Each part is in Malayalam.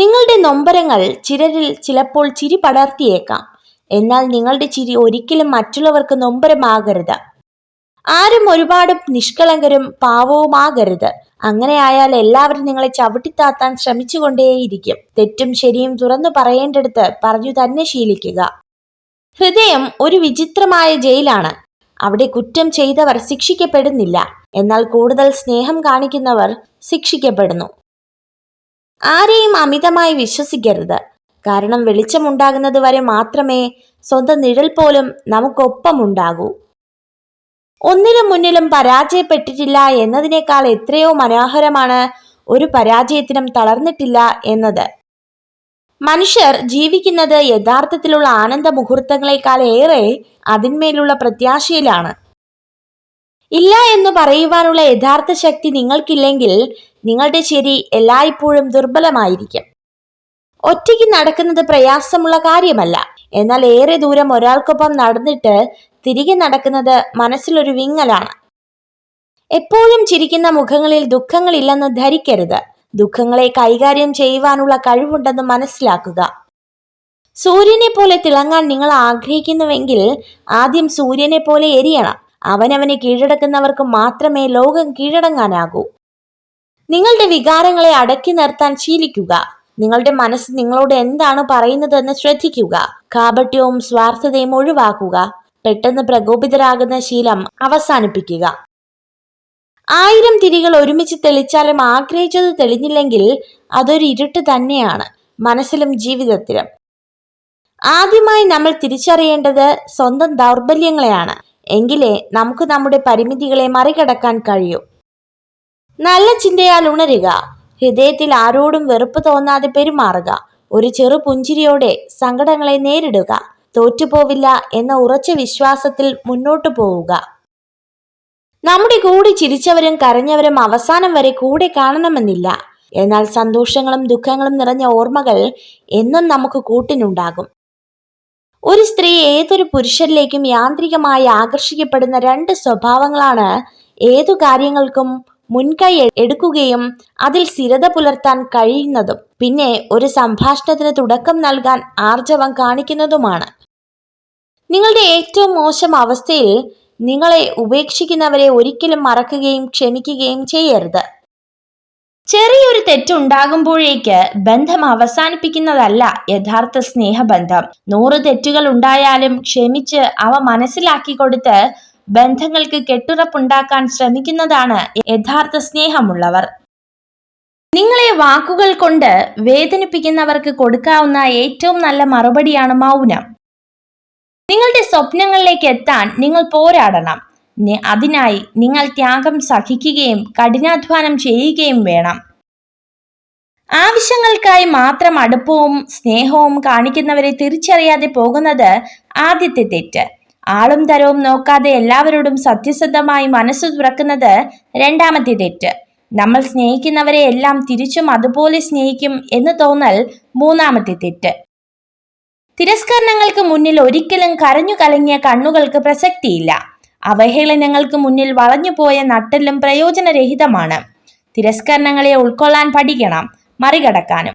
നിങ്ങളുടെ നൊമ്പരങ്ങൾ ചിലരിൽ ചിലപ്പോൾ ചിരി പടർത്തിയേക്കാം. എന്നാൽ നിങ്ങളുടെ ചിരി ഒരിക്കലും മറ്റുള്ളവർക്ക് നൊമ്പരമാകരുത്. ആരും ഒരുപാട് നിഷ്കളങ്കരും പാവവുമാകരുത്. അങ്ങനെയായാൽ എല്ലാവരും നിങ്ങളെ ചവിട്ടിത്താത്താൻ ശ്രമിച്ചുകൊണ്ടേയിരിക്കും. തെറ്റും ശരിയും തുറന്നു പറയേണ്ടടുത്ത് പറഞ്ഞു തന്നെ ശീലിക്കുക. ഹൃദയം ഒരു വിചിത്രമായ ജയിലാണ്. അവിടെ കുറ്റം ചെയ്തവർ ശിക്ഷിക്കപ്പെടുന്നില്ല. എന്നാൽ കൂടുതൽ സ്നേഹം കാണിക്കുന്നവർ ശിക്ഷിക്കപ്പെടുന്നു. ആരെയും അമിതമായി വിശ്വസിക്കരുത്. കാരണം വെളിച്ചമുണ്ടാകുന്നത് വരെ മാത്രമേ സ്വന്തം നിഴൽ പോലും നമുക്കൊപ്പമുണ്ടാകൂ. ഒന്നിനും മുന്നിലും പരാജയപ്പെട്ടിട്ടില്ല എന്നതിനേക്കാൾ എത്രയോ മനോഹരമാണ് ഒരു പരാജയത്തിനും തളർന്നിട്ടില്ല എന്നത്. മനുഷ്യർ ജീവിക്കുന്നത് യഥാർത്ഥത്തിലുള്ള ആനന്ദ മുഹൂർത്തങ്ങളെക്കാൾ ഏറെ അതിന്മേലുള്ള പ്രത്യാശയിലാണ്. ഇല്ല എന്ന് പറയുവാനുള്ള യഥാർത്ഥ ശക്തി നിങ്ങൾക്കില്ലെങ്കിൽ നിങ്ങളുടെ ശരി എല്ലായ്പ്പോഴും ദുർബലമായിരിക്കും. ഒറ്റയ്ക്ക് നടക്കുന്നത് പ്രയാസമുള്ള കാര്യമല്ല. എന്നാൽ ഏറെ ദൂരം ഒരാൾക്കൊപ്പം നടന്നിട്ട് തിരികെ നടക്കുന്നത് മനസ്സിലൊരു വിങ്ങലാണ്. എപ്പോഴും ചിരിക്കുന്ന മുഖങ്ങളിൽ ദുഃഖങ്ങളില്ലെന്ന് ധരിക്കരുത്. ദുഃഖങ്ങളെ കൈകാര്യം ചെയ്യുവാനുള്ള കഴിവുണ്ടെന്ന് മനസ്സിലാക്കുക. സൂര്യനെ പോലെ തിളങ്ങാൻ നിങ്ങൾ ആഗ്രഹിക്കുന്നുവെങ്കിൽ ആദ്യം സൂര്യനെ പോലെ എരിയണം. അവനവനെ കീഴടക്കുന്നവർക്ക് മാത്രമേ ലോകം കീഴടങ്ങാനാകൂ. നിങ്ങളുടെ വികാരങ്ങളെ അടക്കി നിർത്താൻ ശീലിക്കുക. നിങ്ങളുടെ മനസ്സ് നിങ്ങളോട് എന്താണ് പറയുന്നതെന്ന് ശ്രദ്ധിക്കുക. കാപട്യവും സ്വാർത്ഥതയും ഒഴിവാക്കുക. പെട്ടെന്ന് പ്രകോപിതരാകുന്ന ശീലം അവസാനിപ്പിക്കുക. ആയിരം തിരികൾ ഒരുമിച്ച് തെളിച്ചാലും ആഗ്രഹിച്ചത് തെളിഞ്ഞില്ലെങ്കിൽ അതൊരു ഇരുട്ട് തന്നെയാണ്. മനസ്സിലും ജീവിതത്തിലും. ആദ്യമായി നമ്മൾ തിരിച്ചറിയേണ്ടത് സ്വന്തം ദൗർബല്യങ്ങളെയാണ്. എങ്കിലേ നമുക്ക് നമ്മുടെ പരിമിതികളെ മറികടക്കാൻ കഴിയൂ. നല്ല ചിന്തയാൽ ഉണരുക. ഹൃദയത്തിൽ ആരോടും വെറുപ്പ് തോന്നാതെ പെരുമാറുക. ഒരു ചെറു പുഞ്ചിരിയോടെ സങ്കടങ്ങളെ നേരിടുക. തോറ്റുപോവില്ല എന്ന ഉറച്ച വിശ്വാസത്തിൽ മുന്നോട്ടു പോവുക. നമ്മുടെ കൂടെ ചിരിച്ചവരും കരഞ്ഞവരും അവസാനം വരെ കൂടെ കാണണമെന്നില്ല. എന്നാൽ സന്തോഷങ്ങളും ദുഃഖങ്ങളും നിറഞ്ഞ ഓർമ്മകൾ എന്നും നമുക്ക് കൂട്ടിനുണ്ടാകും. ഒരു സ്ത്രീ ഏതൊരു പുരുഷനിലേക്കും യാന്ത്രികമായി ആകർഷിക്കപ്പെടുന്ന രണ്ട് സ്വഭാവങ്ങളാണ്. ഏതു കാര്യങ്ങൾക്കും മുൻകൈ എടുക്കുകയും അതിൽ സ്ഥിരത പുലർത്താൻ കഴിയുന്നതും പിന്നെ ഒരു സംഭാഷണത്തിന് തുടക്കം നൽകാൻ ആർജവം കാണിക്കുന്നതുമാണ്. നിങ്ങളുടെ ഏറ്റവും മോശം അവസ്ഥയിൽ നിങ്ങളെ ഉപേക്ഷിക്കുന്നവരെ ഒരിക്കലും മറക്കുകയും ക്ഷമിക്കുകയും ചെയ്യരുത്. ചെറിയൊരു തെറ്റുണ്ടാകുമ്പോഴേക്ക് ബന്ധം അവസാനിപ്പിക്കുന്നതല്ല യഥാർത്ഥ സ്നേഹബന്ധം. നൂറ് തെറ്റുകൾ ഉണ്ടായാലും ക്ഷമിച്ച് അവ മനസ്സിലാക്കി കൊടുത്ത് ബന്ധങ്ങൾക്ക് കെട്ടുറപ്പുണ്ടാക്കാൻ ശ്രമിക്കുന്നതാണ് യഥാർത്ഥ സ്നേഹമുള്ളവർ. നിങ്ങളെ വാക്കുകൾ കൊണ്ട് വേദനിപ്പിക്കുന്നവർക്ക് കൊടുക്കാവുന്ന ഏറ്റവും നല്ല മറുപടിയാണ് മൗനം. നിങ്ങളുടെ സ്വപ്നങ്ങളിലേക്ക് എത്താൻ നിങ്ങൾ പോരാടണം. അതിനായി നിങ്ങൾ ത്യാഗം സഹിക്കുകയും കഠിനാധ്വാനം ചെയ്യുകയും വേണം. ആവശ്യങ്ങൾക്കായി മാത്രം അടുപ്പവും സ്നേഹവും കാണിക്കുന്നവരെ തിരിച്ചറിയാതെ പോകുന്നത് ആദ്യത്തെ തെറ്റ്. ആളും തരവും നോക്കാതെ എല്ലാവരോടും സത്യസന്ധമായി മനസ്സ് തുറക്കുന്നത് രണ്ടാമത്തെ തെറ്റ്. നമ്മൾ സ്നേഹിക്കുന്നവരെ എല്ലാം തിരിച്ചും അതുപോലെ സ്നേഹിക്കും എന്ന് തോന്നൽ മൂന്നാമത്തെ തെറ്റ്. തിരസ്കരണങ്ങൾക്ക് മുന്നിൽ ഒരിക്കലും കരഞ്ഞു കലങ്ങിയ കണ്ണുകൾക്ക് പ്രസക്തിയില്ല. അവഹേളനങ്ങൾക്ക് മുന്നിൽ വളഞ്ഞുപോയ നട്ടെല്ലും പ്രയോജനരഹിതമാണ്. തിരസ്കരണങ്ങളെ ഉൾക്കൊള്ളാൻ പഠിക്കണം മറികടക്കാനും.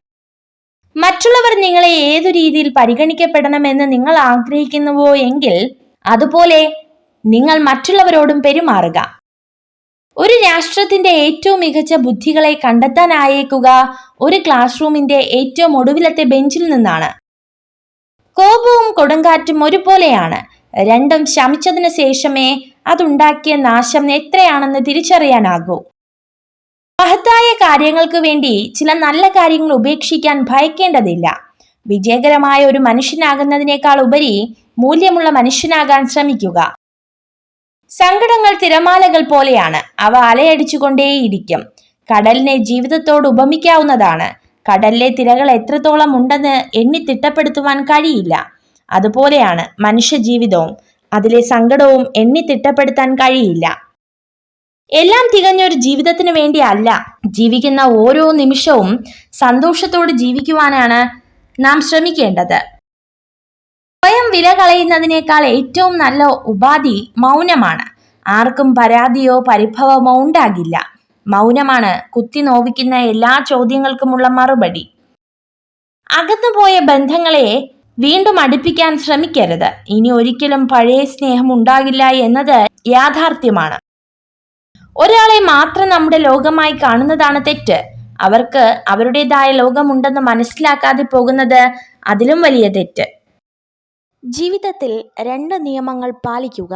മറ്റുള്ളവർ നിങ്ങളെ ഏതു രീതിയിൽ പരിഗണിക്കപ്പെടണമെന്ന് നിങ്ങൾ ആഗ്രഹിക്കുന്നുവോ എങ്കിൽ അതുപോലെ നിങ്ങൾ മറ്റുള്ളവരോടും പെരുമാറുക. ഒരു രാഷ്ട്രത്തിന്റെ ഏറ്റവും മികച്ച ബുദ്ധികളെ കണ്ടെത്താനായേക്കുക ഒരു ക്ലാസ് റൂമിന്റെ ഏറ്റവും ഒടുവിലത്തെ ബെഞ്ചിൽ നിന്നാണ്. കോപവും കൊടുങ്കാറ്റും ഒരുപോലെയാണ്. രണ്ടും ശമിച്ചതിനു ശേഷമേ അതുണ്ടാക്കിയ നാശം എത്രയാണെന്ന് തിരിച്ചറിയാനാകൂ. മഹത്തായ കാര്യങ്ങൾക്ക് വേണ്ടി ചില നല്ല കാര്യങ്ങൾ ഉപേക്ഷിക്കാൻ ഭയക്കേണ്ടതില്ല. വിജയകരമായ ഒരു മനുഷ്യനാകുന്നതിനേക്കാൾ ഉപരി മൂല്യമുള്ള മനുഷ്യനാകാൻ ശ്രമിക്കുക. സങ്കടങ്ങൾ തിരമാലകൾ പോലെയാണ് അവ അലയടിച്ചുകൊണ്ടേയിരിക്കും. കടലിനെ ജീവിതത്തോട് ഉപമിക്കാവുന്നതാണ്. കടലിലെ തിരകൾ എത്രത്തോളം ഉണ്ടെന്ന് എണ്ണി തിട്ടപ്പെടുത്തുവാൻ കഴിയില്ല. അതുപോലെയാണ് മനുഷ്യ ജീവിതവും അതിലെ സങ്കടവും എണ്ണി തിട്ടപ്പെടുത്താൻ കഴിയില്ല. എല്ലാം തികഞ്ഞൊരു ജീവിതത്തിന് വേണ്ടി അല്ല ജീവിക്കുന്ന ഓരോ നിമിഷവും സന്തോഷത്തോടെ ജീവിക്കുവാനാണ് നാം ശ്രമിക്കേണ്ടത്. സ്വയം വില കളയുന്നതിനേക്കാൾ ഏറ്റവും നല്ല ഉപാധി മൗനമാണ്. ആർക്കും പരാതിയോ പരിഭവമോ ഉണ്ടാകില്ല. മൗനമാണ് കുത്തി നോവിക്കുന്ന എല്ലാ ചോദ്യങ്ങൾക്കുമുള്ള മറുപടി. അകന്നുപോയ ബന്ധങ്ങളെ വീണ്ടും അടുപ്പിക്കാൻ ശ്രമിക്കരുത്. ഇനി ഒരിക്കലും പഴയ സ്നേഹം ഉണ്ടാകില്ല എന്നത് യാഥാർത്ഥ്യമാണ്. ഒരാളെ മാത്രം നമ്മുടെ ലോകമായി കാണുന്നതാണ് തെറ്റ്. അവർക്ക് അവരുടേതായ ലോകമുണ്ടെന്ന് മനസ്സിലാക്കാതെ പോകുന്നത് അതിലും വലിയ തെറ്റ്. ജീവിതത്തിൽ രണ്ട് നിയമങ്ങൾ പാലിക്കുക.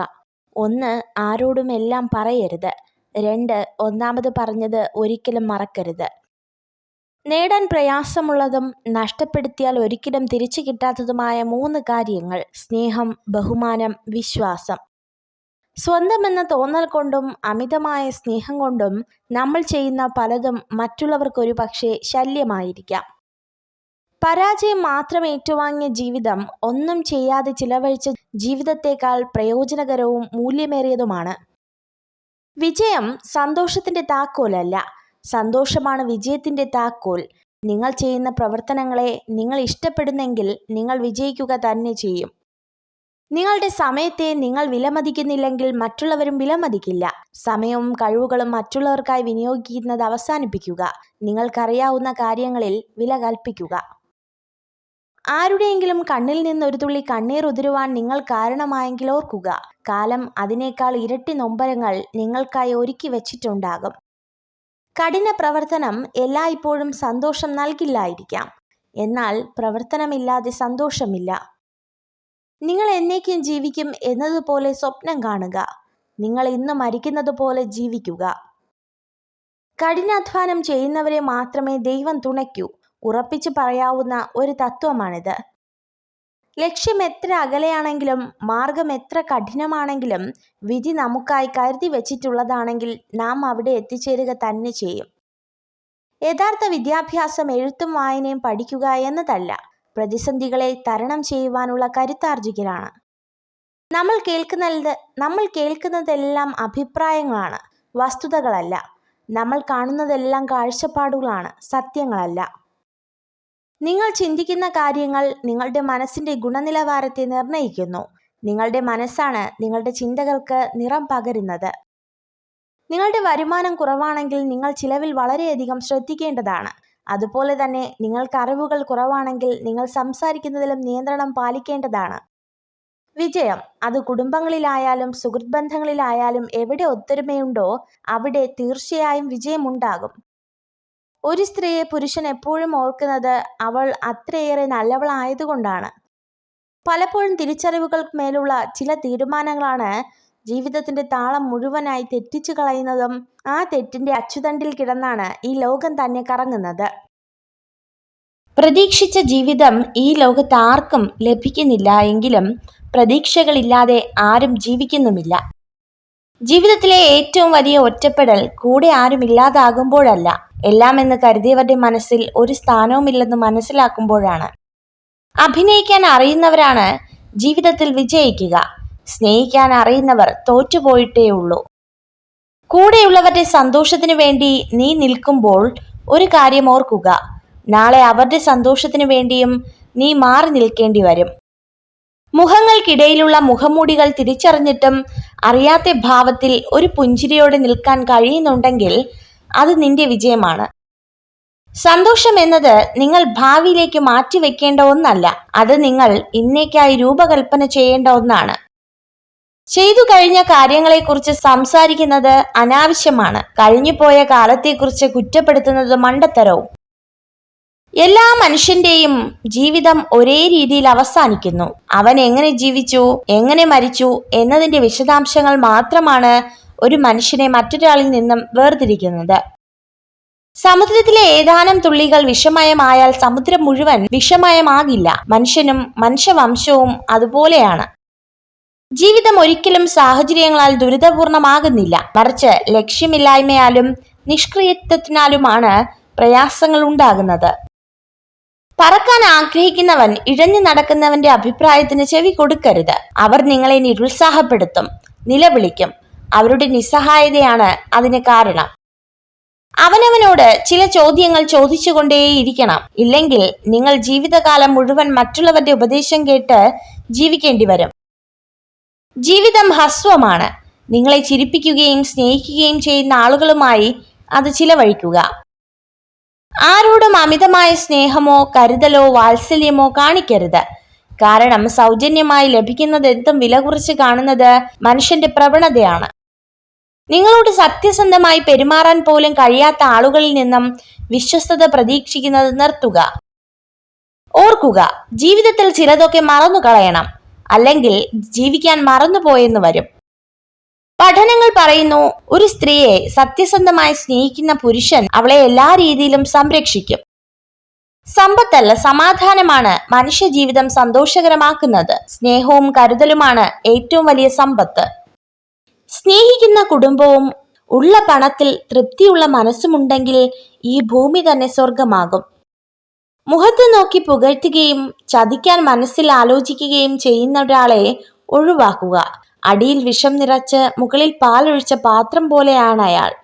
ഒന്ന് ആരോടും എല്ലാം പറയരുത്. രണ്ട് ഒന്നാമത് പറഞ്ഞത് ഒരിക്കലും മറക്കരുത്. നേടാൻ പ്രയാസമുള്ളതും നഷ്ടപ്പെടുത്തിയാൽ ഒരിക്കലും തിരിച്ചു കിട്ടാത്തതുമായ മൂന്ന് കാര്യങ്ങൾ. സ്നേഹം ബഹുമാനം വിശ്വാസം. സ്വന്തമെന്ന തോന്നൽ കൊണ്ടും അമിതമായ സ്നേഹം കൊണ്ടും നമ്മൾ ചെയ്യുന്ന പലതും മറ്റുള്ളവർക്കൊരു പക്ഷേ ശല്യമായിരിക്കാം. പരാജയം മാത്രം ഏറ്റുവാങ്ങിയ ജീവിതം ഒന്നും ചെയ്യാതെ ചിലവഴിച്ച ജീവിതത്തേക്കാൾ പ്രയോജനകരവും മൂല്യമേറിയതുമാണ്. വിജയം സന്തോഷത്തിന്റെ താക്കോലല്ല. സന്തോഷമാണ് വിജയത്തിന്റെ താക്കോൽ. നിങ്ങൾ ചെയ്യുന്ന പ്രവർത്തനങ്ങളെ നിങ്ങൾ ഇഷ്ടപ്പെടുന്നെങ്കിൽ നിങ്ങൾ വിജയിക്കുക തന്നെ ചെയ്യും. നിങ്ങളുടെ സമയത്തെ നിങ്ങൾ വിലമതിക്കുന്നില്ലെങ്കിൽ മറ്റുള്ളവരും വിലമതിക്കില്ല. സമയവും കഴിവുകളും മറ്റുള്ളവർക്കായി വിനിയോഗിക്കുന്നത് അവസാനിപ്പിക്കുക. നിങ്ങൾക്കറിയാവുന്ന കാര്യങ്ങളിൽ വില കൽപ്പിക്കുക. ആരുടെയെങ്കിലും കണ്ണിൽ നിന്ന് ഒരു തുള്ളി കണ്ണീർ ഉതിരുവാൻ നിങ്ങൾ കാരണമായെങ്കിൽ ഓർക്കുക. കാലം അതിനേക്കാൾ ഇരട്ടി നൊമ്പരങ്ങൾ നിങ്ങൾക്കായി ഒരുക്കി വച്ചിട്ടുണ്ടാകും. കഠിന പ്രവർത്തനം എല്ലായ്പ്പോഴും സന്തോഷം നൽകില്ലായിരിക്കാം. എന്നാൽ പ്രവർത്തനമില്ലാതെ സന്തോഷമില്ല. നിങ്ങൾ എന്നേക്കും ജീവിക്കും എന്നതുപോലെ സ്വപ്നം കാണുക. നിങ്ങൾ ഇന്ന് മരിക്കുന്നത് പോലെ ജീവിക്കുക. കഠിനാധ്വാനം ചെയ്യുന്നവരെ മാത്രമേ ദൈവം തുണയ്ക്കൂ. ഉറപ്പിച്ചു പറയാവുന്ന ഒരു തത്വമാണിത്. ലക്ഷ്യം എത്ര അകലെയാണെങ്കിലും മാർഗം എത്ര കഠിനമാണെങ്കിലും വിധി നമുക്കായി കരുതി വച്ചിട്ടുള്ളതാണെങ്കിൽ നാം അവിടെ എത്തിച്ചേരുക തന്നെ ചെയ്യും. യഥാർത്ഥ വിദ്യാഭ്യാസം എഴുത്തും വായനയും പഠിക്കുക എന്നതല്ല പ്രതിസന്ധികളെ തരണം ചെയ്യുവാനുള്ള കരുത്താർജിക്കലാണ് നമ്മൾ കേൾക്കുന്നത് നമ്മൾ കേൾക്കുന്നതെല്ലാം അഭിപ്രായങ്ങളാണ് വസ്തുതകളല്ല. നമ്മൾ കാണുന്നതെല്ലാം കാഴ്ചപ്പാടുകളാണ് സത്യങ്ങളല്ല. നിങ്ങൾ ചിന്തിക്കുന്ന കാര്യങ്ങൾ നിങ്ങളുടെ മനസ്സിന്റെ ഗുണനിലവാരത്തെ നിർണയിക്കുന്നു. നിങ്ങളുടെ മനസ്സാണ് നിങ്ങളുടെ ചിന്തകൾക്ക് നിറം പകരുന്നത്. നിങ്ങളുടെ വരുമാനം കുറവാണെങ്കിൽ നിങ്ങൾ ചിലവിൽ വളരെയധികം ശ്രദ്ധിക്കേണ്ടതാണ്. അതുപോലെ തന്നെ നിങ്ങൾക്ക് അറിവുകൾ കുറവാണെങ്കിൽ നിങ്ങൾ സംസാരിക്കുന്നതിലും നിയന്ത്രണം പാലിക്കേണ്ടതാണ്. വിജയം. അത് കുടുംബങ്ങളിലായാലും സുഹൃത്ത് ബന്ധങ്ങളിലായാലും എവിടെ ഒത്തൊരുമയുണ്ടോ അവിടെ തീർച്ചയായും വിജയമുണ്ടാകും. ഒരു സ്ത്രീയെ പുരുഷൻ എപ്പോഴും ഓർക്കുന്നത് അവൾ അത്രയേറെ നല്ലവളായതുകൊണ്ടാണ്. പലപ്പോഴും തിരിച്ചറിവുകൾക്ക് മേലുള്ള ചില തീരുമാനങ്ങളാണ് ജീവിതത്തിന്റെ താളം മുഴുവനായി തെറ്റിച്ചു കളയുന്നതും ആ തെറ്റിന്റെ അച്ചുതണ്ടിൽ കിടന്നാണ് ഈ ലോകം തന്നെ കറങ്ങുന്നത്. പ്രതീക്ഷിച്ച ജീവിതം ഈ ലോകത്ത് ആർക്കും ലഭിക്കുന്നില്ല എങ്കിലും പ്രതീക്ഷകളില്ലാതെ ആരും ജീവിക്കുന്നുമില്ല. ജീവിതത്തിലെ ഏറ്റവും വലിയ ഒറ്റപ്പെടൽ കൂടെ ആരും ഇല്ലാതാകുമ്പോഴല്ല. എല്ലാം എന്ന് കരുതിയവരുടെ മനസ്സിൽ ഒരു സ്ഥാനവുമില്ലെന്ന് മനസ്സിലാക്കുമ്പോഴാണ്. അഭിനയിക്കാൻ അറിയുന്നവരാണ് ജീവിതത്തിൽ വിജയിക്കുക. സ്നേഹിക്കാൻ അറിയുന്നവർ തോറ്റുപോയിട്ടേ ഉള്ളൂ. കൂടെയുള്ളവരുടെ സന്തോഷത്തിനു വേണ്ടി നീ നിൽക്കുമ്പോൾ ഒരു കാര്യം ഓർക്കുക. നാളെ അവരുടെ സന്തോഷത്തിനു വേണ്ടിയും നീ മാറി നിൽക്കേണ്ടി വരും. മുഖങ്ങൾക്കിടയിലുള്ള മുഖമൂടികൾ തിരിച്ചറിഞ്ഞിട്ടും അറിയാത്ത ഭാവത്തിൽ ഒരു പുഞ്ചിരിയോടെ നിൽക്കാൻ കഴിയുന്നുണ്ടെങ്കിൽ അത് നിന്റെ വിജയമാണ്. സന്തോഷം എന്നത് നിങ്ങൾ ഭാവിയിലേക്ക് മാറ്റിവെക്കേണ്ട ഒന്നല്ല അത് നിങ്ങൾ ഇന്നേക്കായി രൂപകൽപ്പന ചെയ്യേണ്ട ഒന്നാണ്. ചെയ്തു കഴിഞ്ഞ കാര്യങ്ങളെക്കുറിച്ച് സംസാരിക്കുന്നത് അനാവശ്യമാണ്. കഴിഞ്ഞുപോയ കാലത്തെക്കുറിച്ച് കുറ്റപ്പെടുത്തുന്നത് മണ്ടത്തരവും. എല്ലാ മനുഷ്യന്റെയും ജീവിതം ഒരേ രീതിയിൽ അവസാനിക്കുന്നു. അവൻ എങ്ങനെ ജീവിച്ചു എങ്ങനെ മരിച്ചു എന്നതിന്റെ വിശദാംശങ്ങൾ മാത്രമാണ് ഒരു മനുഷ്യനെ മറ്റൊരാളിൽ നിന്നും വേർതിരിക്കുന്നത്. സമുദ്രത്തിലെ ഏതാനും തുള്ളികൾ വിഷമയമായാൽ സമുദ്രം മുഴുവൻ വിഷമയമാകില്ല. മനുഷ്യനും മനുഷ്യവംശവും അതുപോലെയാണ്. ജീവിതം ഒരിക്കലും സാഹചര്യങ്ങളാൽ ദുരിതപൂർണമാകുന്നില്ല. മറിച്ച് ലക്ഷ്യമില്ലായ്മയാലും നിഷ്ക്രിയത്വത്തിനാലുമാണ് പ്രയാസങ്ങൾ ഉണ്ടാകുന്നത്. പറക്കാൻ ആഗ്രഹിക്കുന്നവൻ ഇഴഞ്ഞു നടക്കുന്നവന്റെ അഭിപ്രായത്തിന് ചെവി കൊടുക്കരുത്. അവർ നിങ്ങളെ നിരുത്സാഹപ്പെടുത്തും നിലവിളിക്കും. അവരുടെ നിസ്സഹായതയാണ് അതിന് കാരണം. അവനവനോട് ചില ചോദ്യങ്ങൾ ചോദിച്ചുകൊണ്ടേയിരിക്കണം. ഇല്ലെങ്കിൽ നിങ്ങൾ ജീവിതകാലം മുഴുവൻ മറ്റുള്ളവരുടെ ഉപദേശം കേട്ട് ജീവിക്കേണ്ടി വരും. ജീവിതം ഹസ്വമാണ് നിങ്ങളെ ചിരിപ്പിക്കുകയും സ്നേഹിക്കുകയും ചെയ്യുന്ന ആളുകളുമായി അത് ചിലവഴിക്കുക. ആരോടും അമിതമായ സ്നേഹമോ കരുതലോ വാത്സല്യമോ കാണിക്കരുത്. കാരണം സൗജന്യമായി ലഭിക്കുന്നത് എന്തും വില കുറച്ച് കാണുന്നത് മനുഷ്യന്റെ പ്രവണതയാണ്. നിങ്ങളോട് സത്യസന്ധമായി പെരുമാറാൻ പോലും കഴിയാത്ത ആളുകളിൽ നിന്നും വിശ്വസ്തത പ്രതീക്ഷിക്കുന്നത് നിർത്തുക. ഓർക്കുക ജീവിതത്തിൽ ചിലതൊക്കെ മറന്നു കളയണം അല്ലെങ്കിൽ ജീവിക്കാൻ മറന്നുപോയെന്ന് വരും. പഠനങ്ങൾ പറയുന്നു. ഒരു സ്ത്രീയെ സത്യസന്ധമായി സ്നേഹിക്കുന്ന പുരുഷൻ അവളെ എല്ലാ രീതിയിലും സംരക്ഷിക്കും. സമ്പത്തല്ല സമാധാനമാണ് മനുഷ്യ ജീവിതം സന്തോഷകരമാക്കുന്നത്. സ്നേഹവും കരുതലുമാണ് ഏറ്റവും വലിയ സമ്പത്ത്. സ്നേഹിക്കുന്ന കുടുംബവും ഉള്ള പണത്തിൽ തൃപ്തിയുള്ള മനസ്സുമുണ്ടെങ്കിൽ ഈ ഭൂമി തന്നെ സ്വർഗമാകും മുഖത്ത് നോക്കി പുകഴ്ത്തുകയും ചതിക്കാൻ മനസ്സിൽ ആലോചിക്കുകയും ചെയ്യുന്ന ഒരാളെ ഒഴിവാക്കുക. അടിയിൽ വിഷം നിറച്ച് മുകളിൽ പാലൊഴിച്ച പാത്രം പോലെയാണ് അയാൾ.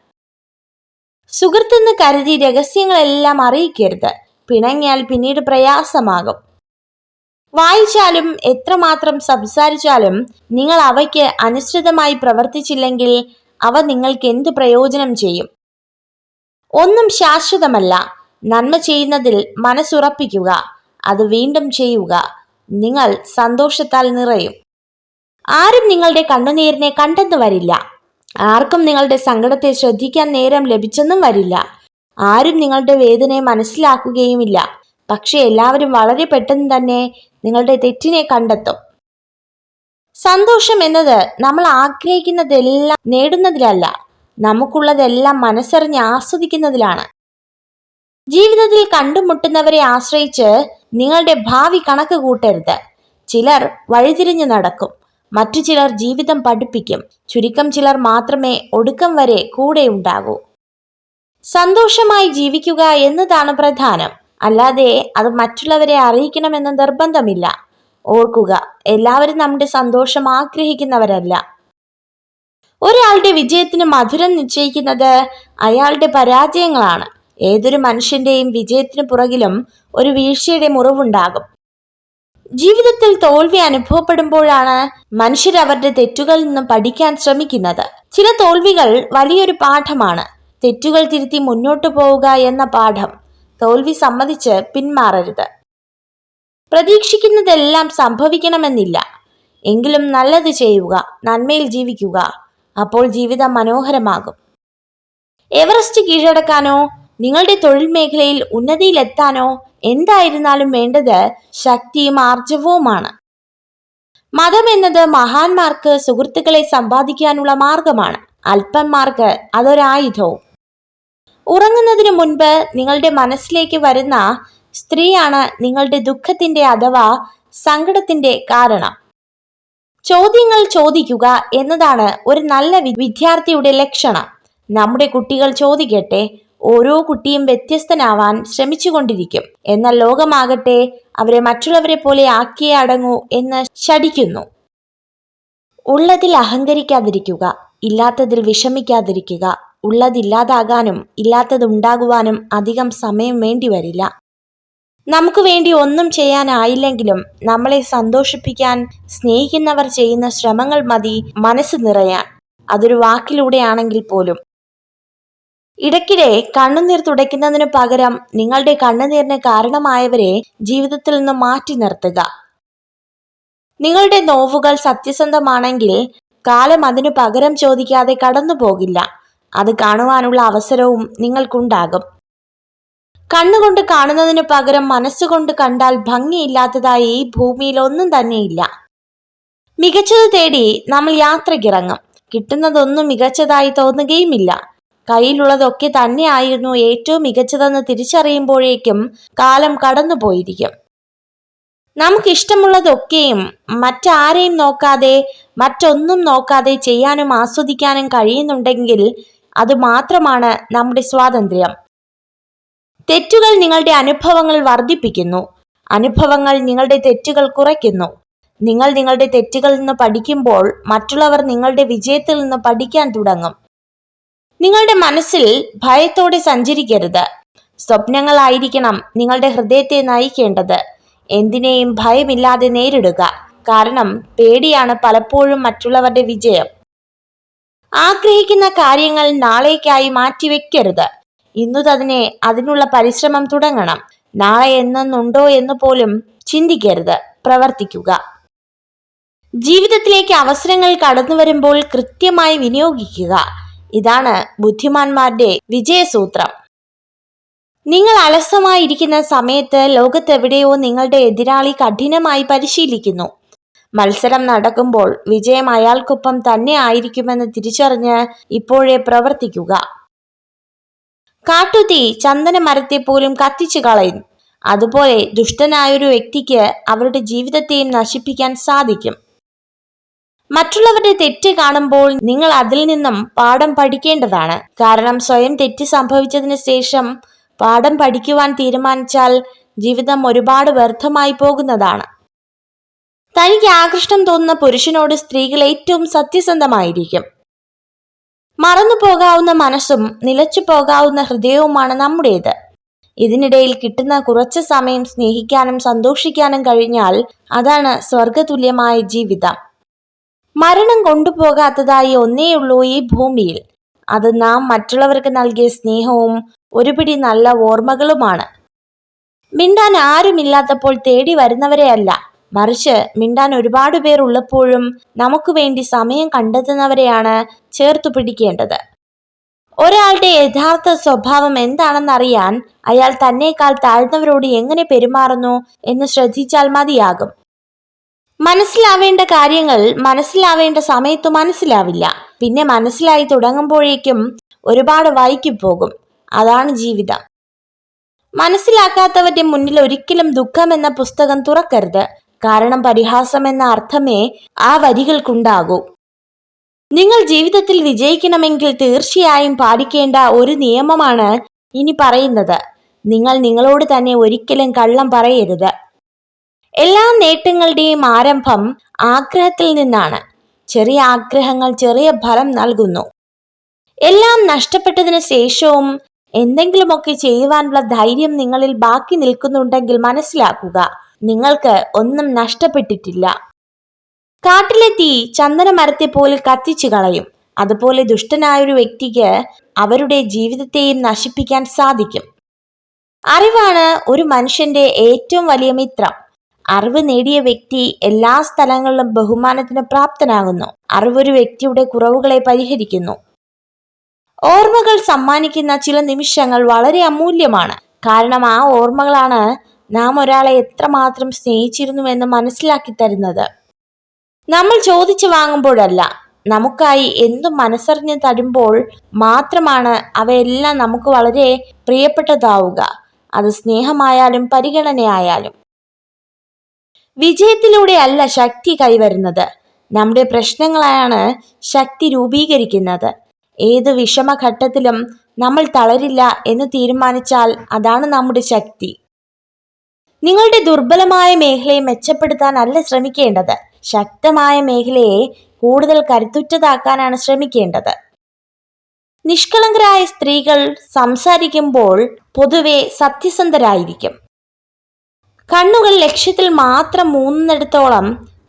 സുഹൃത്തെന്ന് കരുതി രഹസ്യങ്ങളെല്ലാം അറിയിക്കരുത്. പിണങ്ങിയാൽ പിന്നീട് പ്രയാസമാകും. വായിച്ചാലും എത്രമാത്രം സംസാരിച്ചാലും നിങ്ങൾ അവയ്ക്ക് അനുസൃതമായി പ്രവർത്തിച്ചില്ലെങ്കിൽ അവ നിങ്ങൾക്ക് എന്ത് പ്രയോജനം ചെയ്യും? ഒന്നും ശാശ്വതമല്ല. നന്മ ചെയ്യുന്നതിൽ മനസ്സുറപ്പിക്കുക. അത് വീണ്ടും ചെയ്യുക. നിങ്ങൾ സന്തോഷത്താൽ നിറയും. ആരും നിങ്ങളുടെ കണ്ണുനീരിനെ കണ്ടെന്നു വരില്ല. ആർക്കും നിങ്ങളുടെ സങ്കടത്തെ ശ്രദ്ധിക്കാൻ നേരം ലഭിച്ചെന്നും വരില്ല. ആരും നിങ്ങളുടെ വേദനയെ മനസ്സിലാക്കുകയുമില്ല. പക്ഷെ എല്ലാവരും വളരെ പെട്ടെന്ന് തന്നെ നിങ്ങളുടെ തെറ്റിനെ കണ്ടെത്തും. സന്തോഷം എന്നത് നമ്മൾ ആഗ്രഹിക്കുന്നതെല്ലാം നേടുന്നതിലല്ല. നമുക്കുള്ളതെല്ലാം മനസ്സറിഞ്ഞ് ആസ്വദിക്കുന്നതിലാണ്. ജീവിതത്തിൽ കണ്ടുമുട്ടുന്നവരെ ആശ്രയിച്ച് നിങ്ങളുടെ ഭാവി കണക്ക് കൂട്ടരുത്. ചിലർ വഴിതിരിഞ്ഞു നടക്കും. മറ്റു ചിലർ ജീവിതം പഠിപ്പിക്കും. ചുരുക്കം ചിലർ മാത്രമേ ഒടുക്കം വരെ കൂടെ ഉണ്ടാകൂ. സന്തോഷമായി ജീവിക്കുക എന്നതാണ് പ്രധാനം. അല്ലാതെ അത് മറ്റുള്ളവരെ അറിയിക്കണമെന്ന നിർബന്ധമില്ല. ഓർക്കുക എല്ലാവരും നമ്മുടെ സന്തോഷം ആഗ്രഹിക്കുന്നവരല്ല. ഒരാളുടെ വിജയത്തിന് മധുരം നിശ്ചയിക്കുന്നത് അയാളുടെ പരാജയങ്ങളാണ്. ഏതൊരു മനുഷ്യന്റെയും വിജയത്തിന് പുറകിലും ഒരു വീഴ്ചയുടെ മുറിവുണ്ടാകും. ജീവിതത്തിൽ തോൽവി അനുഭവപ്പെടുമ്പോഴാണ് മനുഷ്യർ അവരുടെ തെറ്റുകളിൽ നിന്നും പഠിക്കാൻ ശ്രമിക്കുന്നത്. ചില തോൽവികൾ വലിയൊരു പാഠമാണ്. തെറ്റുകൾ തിരുത്തി മുന്നോട്ടു പോവുക എന്ന പാഠം തോൽവി സമ്മതിച്ച് പിന്മാറരുത്. പ്രതീക്ഷിക്കുന്നതെല്ലാം സംഭവിക്കണമെന്നില്ല. എങ്കിലും നല്ലത് ചെയ്യുക നന്മയിൽ ജീവിക്കുക അപ്പോൾ ജീവിതം മനോഹരമാകും. എവറസ്റ്റ് കീഴടക്കാനോ നിങ്ങളുടെ തൊഴിൽ മേഖലയിൽ ഉന്നതിയിലെത്താനോ എന്തായിരുന്നാലും വേണ്ടത് ശക്തിയും ആർജവവുമാണ്. മതം എന്നത് മഹാന്മാർക്ക് സുഹൃത്തുക്കളെ സമ്പാദിക്കാനുള്ള മാർഗമാണ്. അല്പന്മാർക്ക് അതൊരായുധവും. ഉറങ്ങുന്നതിനു മുൻപ് നിങ്ങളുടെ മനസ്സിലേക്ക് വരുന്ന സ്ത്രീയാണ് നിങ്ങളുടെ ദുഃഖത്തിന്റെ അഥവാ സങ്കടത്തിന്റെ കാരണം. ചോദ്യങ്ങൾ ചോദിക്കുക എന്നതാണ് ഒരു നല്ല വിദ്യാർത്ഥിയുടെ ലക്ഷണം. നമ്മുടെ കുട്ടികൾ ചോദിക്കട്ടെ ഓരോ കുട്ടിയും വ്യത്യസ്തനാവാൻ ശ്രമിച്ചുകൊണ്ടിരിക്കും. എന്നാൽ ലോകമാകട്ടെ അവരെ മറ്റുള്ളവരെ പോലെ ആക്കിയേ അടങ്ങൂ എന്ന് ശടിക്കുന്നു ഉള്ളതിൽ അഹങ്കരിക്കാതിരിക്കുക ഇല്ലാത്തതിൽ വിഷമിക്കാതിരിക്കുക ഉള്ളതില്ലാതാകാനും ഇല്ലാത്തത് ഉണ്ടാകുവാനും അധികം സമയം വേണ്ടി വരില്ല. നമുക്ക് വേണ്ടി ഒന്നും ചെയ്യാനായില്ലെങ്കിലും നമ്മളെ സന്തോഷിപ്പിക്കാൻ സ്നേഹിക്കുന്നവർ ചെയ്യുന്ന ശ്രമങ്ങൾ മതി മനസ്സ് നിറയാൻ. അതൊരു വാക്കിലൂടെയാണെങ്കിൽ പോലും ഇടയ്ക്കിടെ കണ്ണുനീർ തുടയ്ക്കുന്നതിന് പകരം നിങ്ങളുടെ കണ്ണുനീരിന് കാരണമായവരെ ജീവിതത്തിൽ നിന്ന് മാറ്റി നിർത്തുക. നിങ്ങളുടെ നോവുകൾ സത്യസന്ധമാണെങ്കിൽ കാലം അതിനു പകരം ചോദിക്കാതെ കടന്നു പോകില്ല. അത് കാണുവാനുള്ള അവസരവും നിങ്ങൾക്കുണ്ടാകും. കണ്ണുകൊണ്ട് കാണുന്നതിനു പകരം മനസ്സുകൊണ്ട് കണ്ടാൽ ഭംഗിയില്ലാത്തതായി ഈ ഭൂമിയിൽ ഒന്നും തന്നെയില്ല. മികച്ചത് തേടി നമ്മൾ യാത്രക്കിറങ്ങും കിട്ടുന്നതൊന്നും മികച്ചതായി തോന്നുകയുമില്ല. കയ്യിലുള്ളതൊക്കെ തന്നെയായിരുന്നു ഏറ്റവും മികച്ചതെന്ന് തിരിച്ചറിയുമ്പോഴേക്കും കാലം കടന്നുപോയിരിക്കും. നമുക്കിഷ്ടമുള്ളതൊക്കെയും മറ്റാരെയും നോക്കാതെ മറ്റൊന്നും നോക്കാതെ ചെയ്യാനും ആസ്വദിക്കാനും കഴിയുന്നുണ്ടെങ്കിൽ അത് മാത്രമാണ് നമ്മുടെ സ്വാതന്ത്ര്യം. തെറ്റുകൾ നിങ്ങളുടെ അനുഭവങ്ങൾ വർദ്ധിപ്പിക്കുന്നു. അനുഭവങ്ങൾ നിങ്ങളുടെ തെറ്റുകൾ കുറയ്ക്കുന്നു. നിങ്ങൾ നിങ്ങളുടെ തെറ്റുകളിൽ നിന്ന് പഠിക്കുമ്പോൾ മറ്റുള്ളവർ നിങ്ങളുടെ വിജയത്തിൽ നിന്ന് പഠിക്കാൻ തുടങ്ങും. നിങ്ങളുടെ മനസ്സിൽ ഭയത്തോടെ സഞ്ചരിക്കരുത്. സ്വപ്നങ്ങളായിരിക്കണം നിങ്ങളുടെ ഹൃദയത്തെ നയിക്കേണ്ടത്. എന്തിനേയും ഭയമില്ലാതെ നേരിടുക. കാരണം പേടിയാണ് പലപ്പോഴും മറ്റുള്ളവരുടെ വിജയം. ആഗ്രഹിക്കുന്ന കാര്യങ്ങൾ നാളേക്കായി മാറ്റിവെക്കരുത്. ഇന്നു തന്നെ അതിനുള്ള പരിശ്രമം തുടങ്ങണം. നാളെ എന്നുണ്ടോ എന്ന് പോലും ചിന്തിക്കരുത്. പ്രവർത്തിക്കുക. ജീവിതത്തിലേക്ക് അവസരങ്ങൾ കടന്നു വരുമ്പോൾ കൃത്യമായി വിനിയോഗിക്കുക. ഇതാണ് ബുദ്ധിമാന്മാരുടെ വിജയസൂത്രം. നിങ്ങൾ അലസമായിരിക്കുന്ന സമയത്ത് ലോകത്തെവിടെയോ നിങ്ങളുടെ എതിരാളി കഠിനമായി പരിശീലിക്കുന്നു. മത്സരം നടക്കുമ്പോൾ വിജയം അയാൾക്കൊപ്പം തന്നെ ആയിരിക്കുമെന്ന് തിരിച്ചറിഞ്ഞ് ഇപ്പോഴേ പ്രവർത്തിക്കുക. കാട്ടുതീ ചന്ദന മരത്തെ പോലും കത്തിച്ചു കളയും. അതുപോലെ ദുഷ്ടനായൊരു വ്യക്തിക്ക് അവരുടെ ജീവിതത്തെയും നശിപ്പിക്കാൻ സാധിക്കും. മറ്റുള്ളവരുടെ തെറ്റ് കാണുമ്പോൾ നിങ്ങൾ അതിൽ നിന്നും പാഠം പഠിക്കേണ്ടതാണ്. കാരണം സ്വയം തെറ്റ് സംഭവിച്ചതിന് ശേഷം പാഠം പഠിക്കുവാൻ തീരുമാനിച്ചാൽ ജീവിതം ഒരുപാട് വ്യർത്ഥമായി പോകുന്നതാണ്. തനിക്ക് ആകൃഷ്ടം തോന്നുന്ന പുരുഷനോട് സ്ത്രീകൾ ഏറ്റവും സത്യസന്ധമായിരിക്കും. മറന്നു പോകാവുന്ന മനസ്സും നിലച്ചു പോകാവുന്ന ഹൃദയവുമാണ് നമ്മുടേത്. ഇതിനിടയിൽ കിട്ടുന്ന കുറച്ച് സമയം സ്നേഹിക്കാനും സന്തോഷിക്കാനും കഴിഞ്ഞാൽ അതാണ് സ്വർഗതുല്യമായ ജീവിതം. മരണം കൊണ്ടുപോകാത്തതായി ഒന്നേയുള്ളൂ ഈ ഭൂമിയിൽ. അത് നാം മറ്റുള്ളവർക്ക് നൽകിയ സ്നേഹവും ഒരുപിടി നല്ല ഓർമ്മകളുമാണ്. മിണ്ടാൻ ആരുമില്ലാത്തപ്പോൾ തേടി വരുന്നവരെയല്ല മറിച്ച് മിണ്ടാൻ ഒരുപാട് പേർ ഉള്ളപ്പോഴും നമുക്ക് വേണ്ടി സമയം കണ്ടെത്തുന്നവരെയാണ് ചേർത്തു പിടിക്കേണ്ടത്. ഒരാളുടെ യഥാർത്ഥ സ്വഭാവം എന്താണെന്നറിയാൻ അയാൾ തന്നേക്കാൾ താഴ്ന്നവരോട് എങ്ങനെ പെരുമാറുന്നു എന്ന് ശ്രദ്ധിച്ചാൽ മതിയാകും. മനസ്സിലാവേണ്ട കാര്യങ്ങൾ മനസ്സിലാവേണ്ട സമയത്ത് മനസ്സിലാവില്ല. പിന്നെ മനസ്സിലായി തുടങ്ങുമ്പോഴേക്കും ഒരുപാട് വൈകി പോകും. അതാണ് ജീവിതം. മനസ്സിലാക്കാത്തവന്റെ മുന്നിൽ ഒരിക്കലും ദുഃഖം എന്ന പുസ്തകം തുറക്കരുത്. കാരണം പരിഹാസം എന്ന അർത്ഥമേ ആ വരികൾക്കുണ്ടാകൂ. നിങ്ങൾ ജീവിതത്തിൽ വിജയിക്കണമെങ്കിൽ തീർച്ചയായും പാലിക്കേണ്ട ഒരു നിയമമാണ് ഇനി പറയുന്നത്. നിങ്ങൾ നിങ്ങളോട് തന്നെ ഒരിക്കലും കള്ളം പറയരുത്. എല്ലാ നേട്ടങ്ങളുടെയും ആരംഭം ആഗ്രഹത്തിൽ നിന്നാണ്. ചെറിയ ആഗ്രഹങ്ങൾ ചെറിയ ഫലം നൽകുന്നു. എല്ലാം നഷ്ടപ്പെട്ടതിന് ശേഷവും എന്തെങ്കിലുമൊക്കെ ചെയ്യുവാനുള്ള ധൈര്യം നിങ്ങളിൽ ബാക്കി നിൽക്കുന്നുണ്ടെങ്കിൽ മനസ്സിലാക്കുക. നിങ്ങൾക്ക് ഒന്നും നഷ്ടപ്പെട്ടിട്ടില്ല. കാട്ടിലെ തീ ചന്ദന മരത്തെ പോലെ കത്തിച്ചു കളയും. അതുപോലെ ദുഷ്ടനായൊരു വ്യക്തിക്ക് അവരുടെ ജീവിതത്തെയും നശിപ്പിക്കാൻ സാധിക്കും. അറിവാണ് ഒരു മനുഷ്യന്റെ ഏറ്റവും വലിയ മിത്രം. അറിവ് നേടിയ വ്യക്തി എല്ലാ സ്ഥലങ്ങളിലും ബഹുമാനത്തിന് പ്രാപ്തനാകുന്നു. അറിവൊരു വ്യക്തിയുടെ കുറവുകളെ പരിഹരിക്കുന്നു. ഓർമ്മകൾ സമ്മാനിക്കുന്ന ചില നിമിഷങ്ങൾ വളരെ അമൂല്യമാണ്. കാരണം ആ ഓർമ്മകളാണ് നാം ഒരാളെ എത്രമാത്രം സ്നേഹിച്ചിരുന്നുവെന്ന് മനസ്സിലാക്കി തരുന്നത്. നമ്മൾ ചോദിച്ചു വാങ്ങുമ്പോഴല്ല നമുക്കായി എന്തും മനസ്സറിഞ്ഞ് തരുമ്പോൾ മാത്രമാണ് അവയെല്ലാം നമുക്ക് വളരെ പ്രിയപ്പെട്ടതാവുക. അത് സ്നേഹമായാലും പരിഗണനയായാലും. വിജയത്തിലൂടെ അല്ല ശക്തി കൈവരുന്നത്. നമ്മുടെ പ്രശ്നങ്ങളാണ് ശക്തി രൂപീകരിക്കുന്നത്. ഏത് വിഷമഘട്ടത്തിലും നമ്മൾ തളരില്ല എന്ന് തീരുമാനിച്ചാൽ അതാണ് നമ്മുടെ ശക്തി. നിങ്ങളുടെ ദുർബലമായ മേഖലയെ മെച്ചപ്പെടുത്താൻ അല്ല ശ്രമിക്കേണ്ടത്. ശക്തമായ മേഖലയെ കൂടുതൽ കരുത്തുറ്റതാക്കാനാണ് ശ്രമിക്കേണ്ടത്. നിഷ്കളങ്കരായ സ്ത്രീകൾ സംസാരിക്കുമ്പോൾ പൊതുവെ സത്യസന്ധരായിരിക്കും. കണ്ണുകൾ ലക്ഷ്യത്തിൽ മാത്രം മൂന്നിടത്തോളം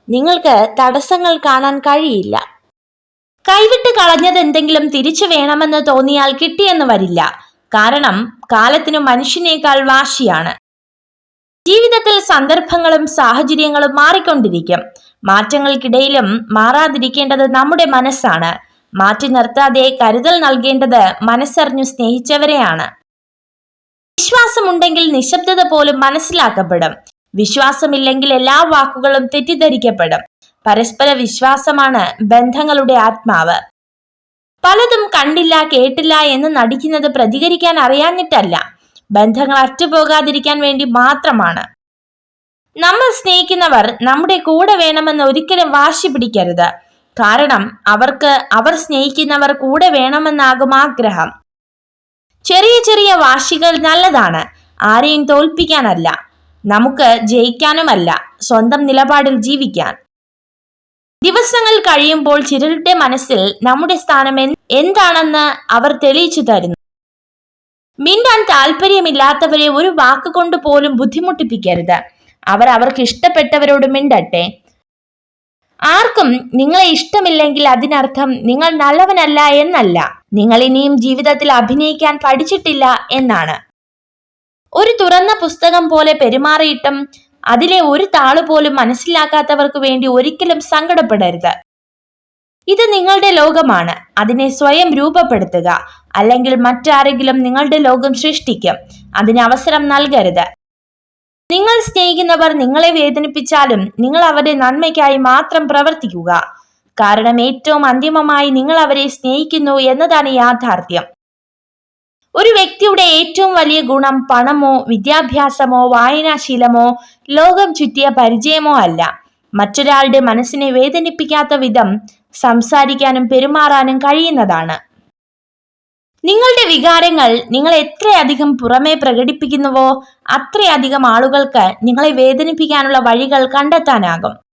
നിങ്ങൾക്ക് തടസ്സങ്ങൾ കാണാൻ കഴിയില്ല. കൈവിട്ട് കളഞ്ഞത് എന്തെങ്കിലും തിരിച്ചു വേണമെന്ന് തോന്നിയാൽ കിട്ടിയെന്ന് വരില്ല. കാരണം കാലത്തിനു മനുഷ്യനേക്കാൾ വാശിയാണ്. ജീവിതത്തിൽ സന്ദർഭങ്ങളും സാഹചര്യങ്ങളും മാറിക്കൊണ്ടിരിക്കും. മാറ്റങ്ങൾക്കിടയിലും മാറാതിരിക്കേണ്ടത് നമ്മുടെ മനസ്സാണ്. മാറ്റി നിർത്താതെ കരുതൽ നൽകേണ്ടത് മനസ്സറിഞ്ഞു സ്നേഹിച്ചവരെയാണ്. വിശ്വാസമുണ്ടെങ്കിൽ നിശബ്ദത പോലും മനസ്സിലാക്കപ്പെടും. വിശ്വാസമില്ലെങ്കിൽ എല്ലാ വാക്കുകളും തെറ്റിദ്ധരിക്കപ്പെടും. പരസ്പര വിശ്വാസമാണ് ബന്ധങ്ങളുടെ ആത്മാവ്. പലതും കണ്ടില്ല കേട്ടില്ല എന്ന് നടിക്കുന്നത് പ്രതികരിക്കാൻ അറിയാഞ്ഞിട്ടല്ല. ബന്ധങ്ങൾ അറ്റുപോകാതിരിക്കാൻ വേണ്ടി മാത്രമാണ്. നമ്മൾ സ്നേഹിക്കുന്നവർ നമ്മുടെ കൂടെ വേണമെന്ന് ഒരിക്കലും വാശി പിടിക്കരുത്. കാരണം അവർക്ക് അവർ സ്നേഹിക്കുന്നവർ കൂടെ വേണമെന്നാകും ആഗ്രഹം. ചെറിയ ചെറിയ വാശികൾ നല്ലതാണ്. ആരെയും തോൽപ്പിക്കാനല്ല. നമുക്ക് ജയിക്കാനുമല്ല. സ്വന്തം നിലപാടിൽ ജീവിക്കാൻ. ദിവസങ്ങൾ കഴിയുമ്പോൾ ചിലരുടെ മനസ്സിൽ നമ്മുടെ സ്ഥാനം എന്താണെന്ന് അവർ തെളിയിച്ചു തരുന്നു. മിണ്ടാൻ താല്പര്യമില്ലാത്തവരെ ഒരു വാക്കുകൊണ്ട് പോലും ബുദ്ധിമുട്ടിപ്പിക്കരുത്. അവർ അവർക്ക് ഇഷ്ടപ്പെട്ടവരോട് മിണ്ടട്ടെ. ആർക്കും നിങ്ങളെ ഇഷ്ടമില്ലെങ്കിൽ അതിനർത്ഥം നിങ്ങൾ നല്ലവനല്ല എന്നല്ല. നിങ്ങൾ ഇനിയും ജീവിതത്തിൽ അഭിനയിക്കാൻ പഠിച്ചിട്ടില്ല എന്നാണ്. ഒരു തുറന്ന പുസ്തകം പോലെ പെരുമാറിയിട്ടും അതിലെ ഒരു താൾ പോലും മനസ്സിലാക്കാത്തവർക്ക് വേണ്ടി ഒരിക്കലും സങ്കടപ്പെടരുത്. ഇത് നിങ്ങളുടെ ലോകമാണ്. അതിനെ സ്വയം രൂപപ്പെടുത്തുക. അല്ലെങ്കിൽ മറ്റാരെങ്കിലും നിങ്ങളുടെ ലോകം സൃഷ്ടിക്കും. അതിന് അവസരം നൽകരുത്. നിങ്ങൾ സ്നേഹിക്കുന്നവർ നിങ്ങളെ വേദനിപ്പിച്ചാലും നിങ്ങൾ അവരുടെ നന്മയ്ക്കായി മാത്രം പ്രവർത്തിക്കുക. കാരണം ഏറ്റവും അന്തിമമായി നിങ്ങൾ അവരെ സ്നേഹിക്കുന്നു എന്നതാണ് യാഥാർത്ഥ്യം. ഒരു വ്യക്തിയുടെ ഏറ്റവും വലിയ ഗുണം പണമോ വിദ്യാഭ്യാസമോ വായനാശീലമോ ലോകം ചുറ്റിയ പരിചയമോ അല്ല. മറ്റൊരാളുടെ മനസ്സിനെ വേദനിപ്പിക്കാത്ത വിധം സംസാരിക്കാനും പെരുമാറാനും കഴിയുന്നതാണ്. നിങ്ങളുടെ വികാരങ്ങൾ നിങ്ങൾ എത്രയധികം പുറമേ പ്രകടിപ്പിക്കുന്നുവോ അത്രയധികം ആളുകൾക്ക് നിങ്ങളെ വേദനിപ്പിക്കാനുള്ള വഴികൾ കണ്ടെത്താനാകും.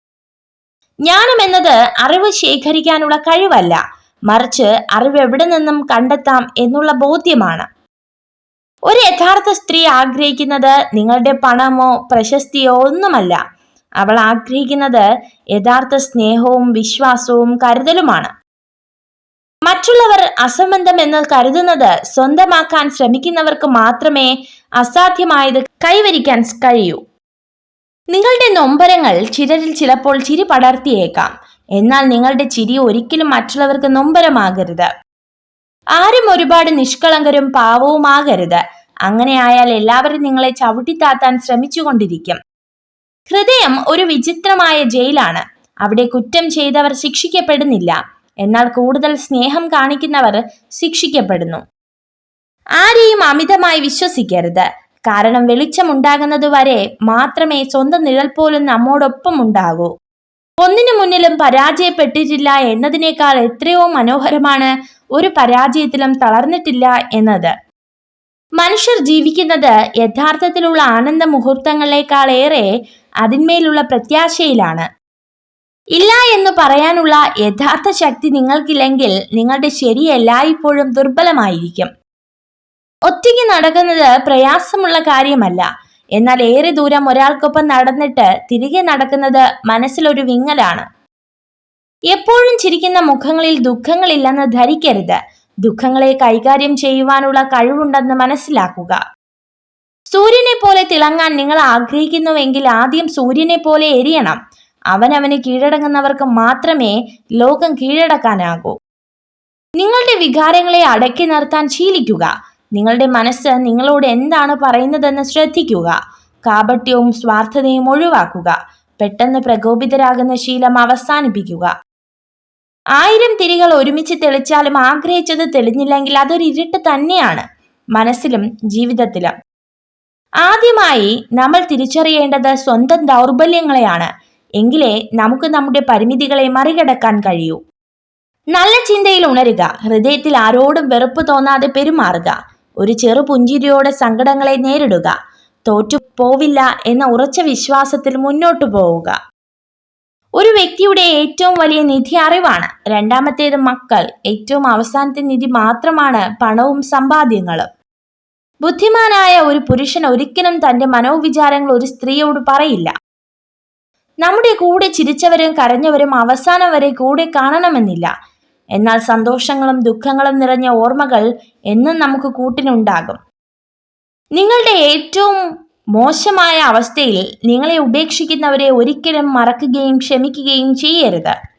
ജ്ഞാനം എന്നത് അറിവ് ശേഖരിക്കാനുള്ള കഴിവല്ല. മറിച്ച് അറിവ് എവിടെ നിന്നും കണ്ടെത്താം എന്നുള്ള ബോധ്യമാണ്. ഒരു യഥാർത്ഥ സ്ത്രീ ആഗ്രഹിക്കുന്നത് നിങ്ങളുടെ പണമോ പ്രശസ്തിയോ ഒന്നുമല്ല. അവൾ ആഗ്രഹിക്കുന്നത് യഥാർത്ഥ സ്നേഹവും വിശ്വാസവും കരുതലുമാണ്. മറ്റുള്ളവർ അസംബന്ധം എന്ന് കരുതുന്നത് സ്വന്തമാക്കാൻ ശ്രമിക്കുന്നവർക്ക് മാത്രമേ അസാധ്യമായത് കൈവരിക്കാൻ കഴിയൂ. നിങ്ങളുടെ നൊമ്പരങ്ങൾ ചിലരിൽ ചിലപ്പോൾ ചിരി പടർത്തിയേക്കാം. എന്നാൽ നിങ്ങളുടെ ചിരി ഒരിക്കലും മറ്റുള്ളവർക്ക് നൊമ്പരമാകരുത്. ആരും ഒരുപാട് നിഷ്കളങ്കരും പാവവുമാകരുത്. അങ്ങനെയായാൽ എല്ലാവരും നിങ്ങളെ ചവിട്ടിത്താത്താൻ ശ്രമിച്ചുകൊണ്ടിരിക്കും. ഹൃദയം ഒരു വിചിത്രമായ ജയിലാണ്. അവിടെ കുറ്റം ചെയ്തവർ ശിക്ഷിക്കപ്പെടുന്നില്ല. എന്നാൽ കൂടുതൽ സ്നേഹം കാണിക്കുന്നവർ ശിക്ഷിക്കപ്പെടുന്നു. ആരെയും അമിതമായി വിശ്വസിക്കരുത്. കാരണം വെളിച്ചമുണ്ടാകുന്നത് വരെ മാത്രമേ സ്വന്തം നിഴൽ പോലും നമ്മോടൊപ്പം ഉണ്ടാകൂ. ഒന്നിനു മുന്നിലും പരാജയപ്പെട്ടിട്ടില്ല എന്നതിനേക്കാൾ എത്രയോ മനോഹരമാണ് ഒരു പരാജയത്തിലും തളർന്നിട്ടില്ല എന്നത്. മനുഷ്യർ ജീവിക്കുന്നത് യഥാർത്ഥത്തിലുള്ള ആനന്ദ മുഹൂർത്തങ്ങളെക്കാളേറെ അതിന്മേലുള്ള പ്രത്യാശയിലാണ്. ഇല്ല എന്ന് പറയാനുള്ള യഥാർത്ഥ ശക്തി നിങ്ങൾക്കില്ലെങ്കിൽ നിങ്ങളുടെ ശരി എല്ലായ്പ്പോഴും ദുർബലമായിരിക്കും. ഒറ്റയ്ക്ക് നടക്കുന്നത് പ്രയാസമുള്ള കാര്യമല്ല. എന്നാൽ ഏറെ ദൂരം ഒരാൾക്കൊപ്പം നടന്നിട്ട് തിരികെ നടക്കുന്നത് മനസ്സിലൊരു വിങ്ങലാണ്. എപ്പോഴും ചിരിക്കുന്ന മുഖങ്ങളിൽ ദുഃഖങ്ങളില്ലെന്ന് ധരിക്കരുത്. ദുഃഖങ്ങളെ കൈകാര്യം ചെയ്യുവാനുള്ള കഴിവുണ്ടെന്ന് മനസ്സിലാക്കുക. സൂര്യനെ പോലെ തിളങ്ങാൻ നിങ്ങൾ ആഗ്രഹിക്കുന്നുവെങ്കിൽ ആദ്യം സൂര്യനെ പോലെ എരിയണം. അവനവന് കീഴടങ്ങുന്നവർക്ക് മാത്രമേ ലോകം കീഴടക്കാനാകൂ. നിങ്ങളുടെ വികാരങ്ങളെ അടക്കി നിർത്താൻ ശീലിക്കുക. നിങ്ങളുടെ മനസ്സ് നിങ്ങളോട് എന്താണ് പറയുന്നതെന്ന് ശ്രദ്ധിക്കുക. കാപട്യവും സ്വാർത്ഥതയും ഒഴിവാക്കുക. പെട്ടെന്ന് പ്രകോപിതരാകുന്ന ശീലം അവസാനിപ്പിക്കുക. ആയിരം തിരികൾ ഒരുമിച്ച് തെളിച്ചാലും ആഗ്രഹിച്ചത് തെളിഞ്ഞില്ലെങ്കിൽ അതൊരു ഇരുട്ട് തന്നെയാണ്. മനസ്സിലും ജീവിതത്തിലും. ആദ്യമായി നമ്മൾ തിരിച്ചറിയേണ്ടത് സ്വന്തം ദൗർബല്യങ്ങളെയാണ്. എങ്കിലേ നമുക്ക് നമ്മുടെ പരിമിതികളെ മറികടക്കാൻ കഴിയൂ. നല്ല ചിന്തയിൽ ഉണരുക. ഹൃദയത്തിൽ ആരോടും വെറുപ്പ് തോന്നാതെ പെരുമാറുക. ഒരു ചെറു പുഞ്ചിരിയോടെ സങ്കടങ്ങളെ നേരിടുക. തോറ്റു പോവില്ല എന്ന ഉറച്ച വിശ്വാസത്തിൽ മുന്നോട്ടു പോവുക. ഒരു വ്യക്തിയുടെ ഏറ്റവും വലിയ നിധി അറിവാണ്. രണ്ടാമത്തേത് മക്കൾ. ഏറ്റവും അവസാനത്തെ നിധി മാത്രമാണ് പണവും സമ്പാദ്യങ്ങളും. ബുദ്ധിമാനായ ഒരു പുരുഷൻ ഒരിക്കലും തന്റെ മനോവിചാരങ്ങൾ ഒരു സ്ത്രീയോട് പറയില്ല. നമ്മുടെ കൂടെ ചിരിച്ചവരും കരഞ്ഞവരും അവസാനം വരെ കൂടെ കാണണമെന്നില്ല. എന്നാൽ സന്തോഷങ്ങളും ദുഃഖങ്ങളും നിറഞ്ഞ ഓർമ്മകൾ എന്നും നമുക്ക് കൂട്ടിനുണ്ടാകും. നിങ്ങളുടെ ഏറ്റവും മോശമായ അവസ്ഥയിൽ നിങ്ങളെ ഉപേക്ഷിക്കുന്നവരെ ഒരിക്കലും മറക്കുകയും ക്ഷമിക്കുകയും ചെയ്യരുത്.